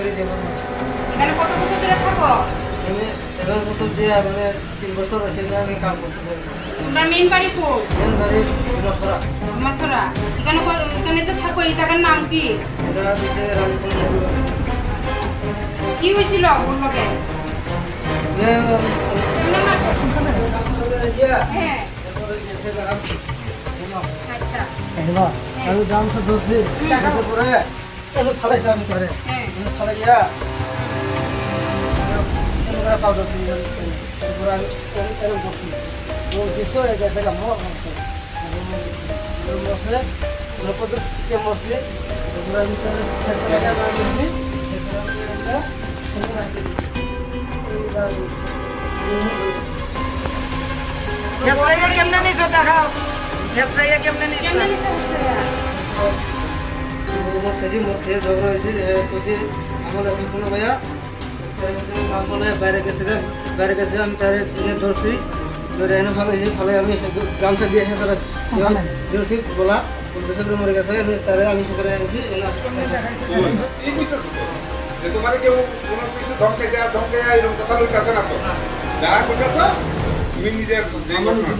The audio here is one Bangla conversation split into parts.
এখানে কত বছর ধরে থাকো? আমি এগারো বছর দিয়ে মানে তিন বছর যে আমি কাম করছি। তোমার মেইন বাড়ি কোন? মেন বাড়ি এখানে এখানে যে থাকো এই জায়গার নাম কি? কি হয়েছিল ওর লগে? হ্যাঁ। আচ্ছা। আমি দাম তো ধরছি টাকা তো পরে এত ফালাইছে আমি করে হ্যাঁ ফালাই দিয়া পাউডার করছি ও দিছো এটা দেখা মর মরছে মরছে লোকদের কে মরছে পুরো আমি তাহলে সেটা না করছি খেসরাইয়া কেমনে নিছো দেখাও কেমনে নিছো নিতে হচ্ছে মরতেছি মরতে ঝগড়া হয়েছে কইছে আমার কাছে কোনো ভাইয়া? বলে বাইরে গেছিলেন বাইরে গেছে আমি তার দিনে ধরছি। ধরে এনে ভালো হয়েছে ভালো আমি গামছা দিয়ে এসে তারা ধরছি বলা বলতেছে বলে মরে গেছে আমি তারে আমি ভিতরে এনেছি এনে? তোমার কেউ কোনো কিছু ধমকাইছে আর ধমকাইয়া এরকম কথা লইতেছে না তো। যা কইতেছ তুমি নিজে যে ঘটনা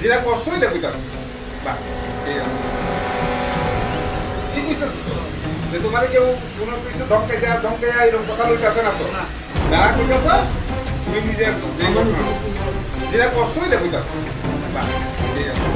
যেটা কষ্টই দেখুইতেছ বাহ ঠিক আছে। যে তোমার কেউ কোনো কিছু ধমকাইছে আর ধমকাইয়া এরকম কথা লইতেছে না তো? যা কইতেছ? তুমি নিজে যেটা কষ্টই বাহ ঠিক আছে।